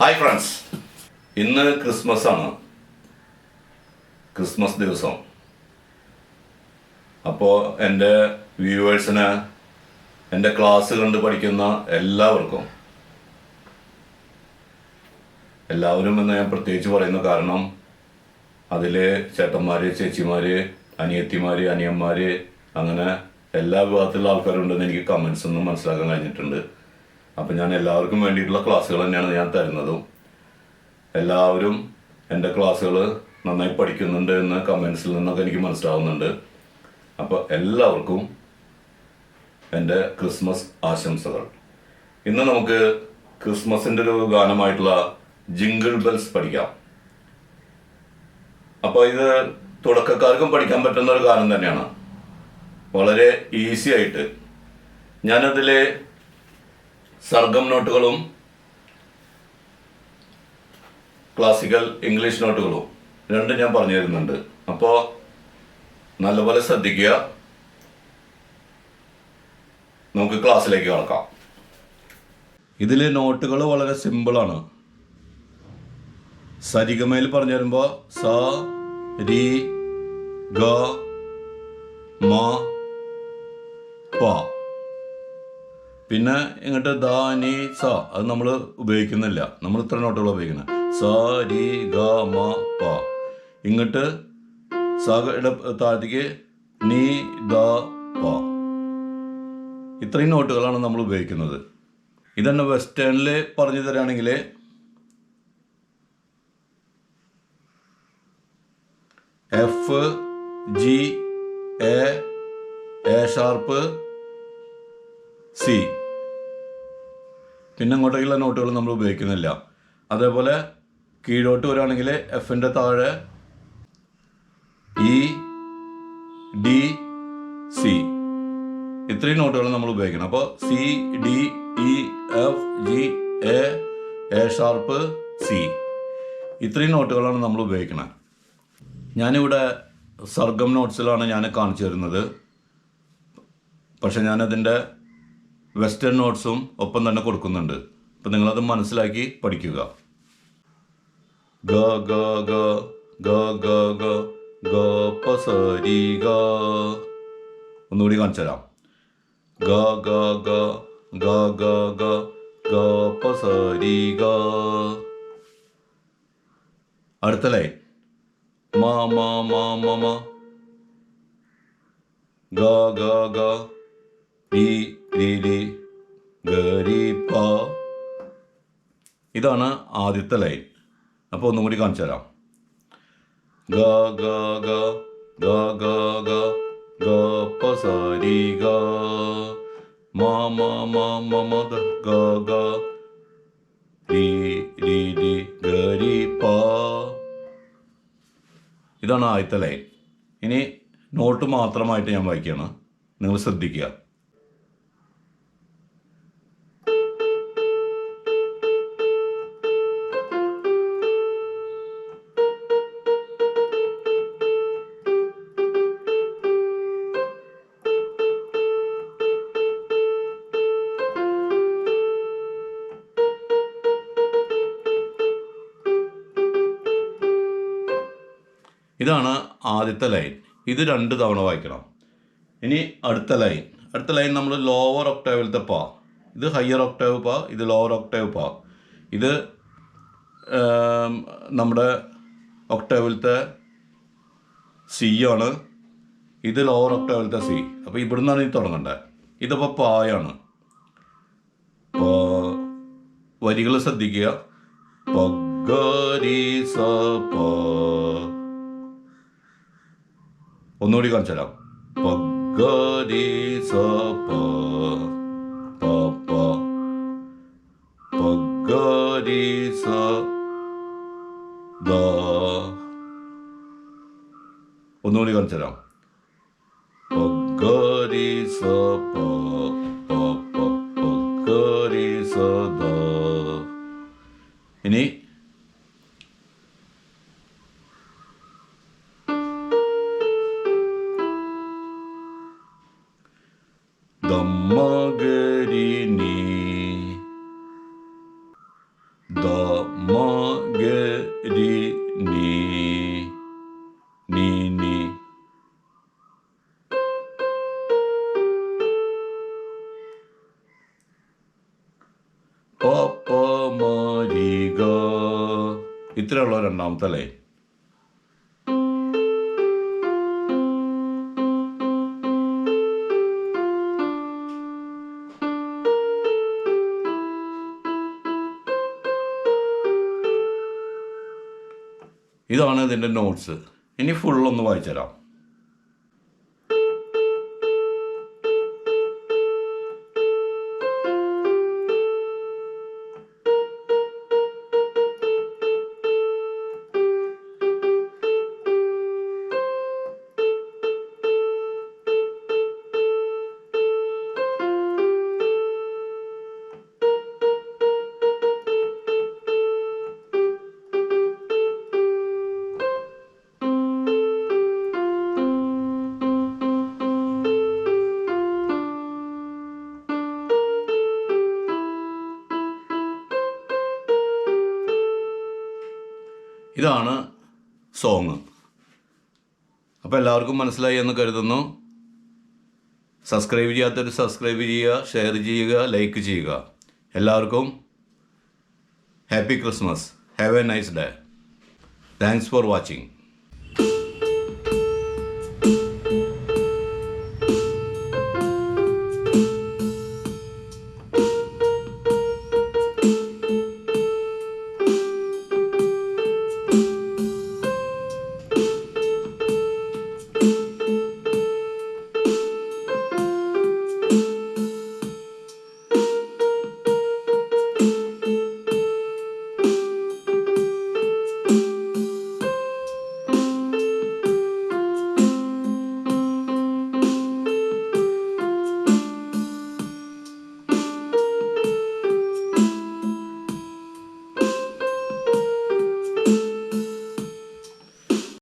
Hi friends ഇന്ന് Christmas ആണ് Christmas ദിവസം. അപ്പോൾ എന്റെ വ്യൂവേഴ്സിന് എന്റെ ക്ലാസ് കണ്ട് പഠിക്കുന്ന എല്ലാവർക്കും എല്ലാവരും എന്ന് ഞാൻ പ്രത്യേകിച്ച് പറയുന്ന കാരണം അതിൽ ചേട്ടന്മാർ ചേച്ചിമാർ അനിയത്തിമാർ അനിയന്മാർ അങ്ങനെ എല്ലാ വിഭാഗത്തിലുള്ള ആൾക്കാരുണ്ടെന്ന് എനിക്ക് കമൻസ് ഒന്നും മനസ്സിലാക്കാൻ കഴിഞ്ഞിട്ടുണ്ട്. അപ്പം ഞാൻ എല്ലാവർക്കും വേണ്ടിയിട്ടുള്ള ക്ലാസ്സുകൾ തന്നെയാണ് ഞാൻ തരുന്നതും. എല്ലാവരും എന്റെ ക്ലാസ്സുകൾ നന്നായി പഠിക്കുന്നുണ്ട് എന്ന് കമൻസിൽ നിന്നൊക്കെ എനിക്ക് മനസ്സിലാവുന്നുണ്ട്. അപ്പോൾ എല്ലാവർക്കും എന്റെ ക്രിസ്മസ് ആശംസകൾ. ഇന്ന് നമുക്ക് ക്രിസ്മസിന്റെ ഒരു ഗാനമായിട്ടുള്ള ജിങ്കിൾ ബെൽസ് പഠിക്കാം. അപ്പോൾ ഇത് തുടക്കക്കാർക്കും പഠിക്കാൻ പറ്റുന്ന ഒരു ഗാനം തന്നെയാണ്. വളരെ ഈസി ആയിട്ട്. ഞാനതിലെ സർഗം നോട്ടുകളും ക്ലാസിക്കൽ ഇംഗ്ലീഷ് നോട്ടുകളും. രണ്ടും ഞാൻ പറഞ്ഞു തരുന്നുണ്ട്. അപ്പോൾ നല്ലപോലെ ശ്രദ്ധിക്കുക. നമുക്ക് ക്ലാസ്സിലേക്ക് കടക്കാം. ഇതിൽ നോട്ടുകൾ വളരെ സിമ്പിളാണ്. സരിഗമയിൽ പറഞ്ഞു തരുമ്പോൾ സ രി ഗ മ പ. പിന്നെ ഇങ്ങോട്ട് ദ നി സ അത് നമ്മൾ ഉപയോഗിക്കുന്നില്ല. നമ്മൾ ഇത്ര നോട്ടുകൾ ഉപയോഗിക്കുന്നത് സ ഗ മ പ. ഇങ്ങോട്ട് സയുടെ താഴത്തേക്ക് നീ ദ പ. ഇത്രയും നോട്ടുകളാണ് നമ്മൾ ഉപയോഗിക്കുന്നത്. ഇതന്നെ വെസ്റ്റേണിൽ പറഞ്ഞു തരാണെങ്കിൽ F G A A sharp C പിന്നെ അങ്ങോട്ടേക്കുള്ള നോട്ടുകൾ നമ്മൾ ഉപയോഗിക്കുന്നില്ല. അതേപോലെ കീഴോട്ട് വരികയാണെങ്കിൽ എഫിന്റെ താഴെ ഇ ഡി സി ഇത്രയും നോട്ടുകൾ നമ്മൾ ഉപയോഗിക്കണം. അപ്പോൾ C D E F G A A sharp C ഇത്രയും നോട്ടുകളാണ് നമ്മൾ ഉപയോഗിക്കുന്നത് ഞാനിവിടെ സർഗം നോട്ട്സിലാണ് ഞാൻ കാണിച്ചു തരുന്നത്. പക്ഷെ ഞാനതിന്റെ വെസ്റ്റേൺ നോട്ട്സും ഒപ്പം തന്നെ കൊടുക്കുന്നുണ്ട് അപ്പം നിങ്ങളത് മനസ്സിലാക്കി പഠിക്കുക ഗ ഗ ഗ ഗ ഗ ഗ ഗ പ സ രി ഗ ഒന്നുകൂടി കാണിച്ചു തരാം ഗ ഗ ഗ ഗ ഗ ഗ ഗ പ സ രി ഗ അടുത്ത ലൈൻ മ മ മ മ മ ഗ ഗ ഗ രി രി ഗരി ഇതാണ് ആദ്യത്തെ ലൈൻ. അപ്പോൾ ഒന്നും കൂടി കാണിച്ചു തരാം. ഗ ഗ ഗ ഗ ഗ ഗ ഗ പ സ രി ഗ. മ മ മ മ മ ദ ഗ ഗ. രി രി രി ഗ രി പ. ഇതാണ് ആദ്യത്തെ ലൈൻ. ഇനി നോട്ട് മാത്രമായിട്ട് ഞാൻ വായിക്കുകയാണ്. നിങ്ങൾ ശ്രദ്ധിക്കുക. ഇതാണ് ആദ്യത്തെ ലൈൻ. ഇത് രണ്ട് തവണ വായിക്കണം. ഇനി അടുത്ത ലൈൻ. അടുത്ത ലൈൻ നമ്മൾ ലോവർ ഒക്ടേവിലത്തെ പാ. ഇത് ഹയർ ഒക്ടേവ് പാ ഇത് ലോവർ ഒക്ടേവ് പാ. ഇത് നമ്മുടെ ഒക്ടേവിലത്തെ സി ആണ്. ഇത് ലോവർ ഒക്ടേവിലത്തെ സി അപ്പോൾ ഇവിടുന്നാണ് ഇത് തുടങ്ങേണ്ടത് ഇതിപ്പോൾ പായാണ്. വരികൾ ശ്രദ്ധിക്കുക. പഗരി സ പ. ഒന്നുകൂടി കാണിച്ചു തരാം പഗരി സ പ പ പ പഗരി സ ദ ഒന്നുകൂടി കാണിച്ചു തരാം പഗരി സ പ പ പ ദമ്മഗരിനി ദ നീനി. ഗ രി നീ നീ നീ പ പ മ രി ഗ ഇത്രയുള്ള രണ്ടാമത്തെ ലൈൻ ഇതാണ് ഇതിന്റെ നോട്ട്സ് ഇനി ഫുള്ളൊന്ന് വായിച്ചുതരാം ഇതാണ് സോങ്. അപ്പോൾ എല്ലാവർക്കും മനസ്സിലായി എന്ന് കരുതുന്നു. സബ്സ്ക്രൈബ് ചെയ്യാത്തവർ സബ്സ്ക്രൈബ് ചെയ്യുക ഷെയർ ചെയ്യുക ലൈക്ക് ചെയ്യുക. എല്ലാവർക്കും happy Christmas have a nice day thanks for watching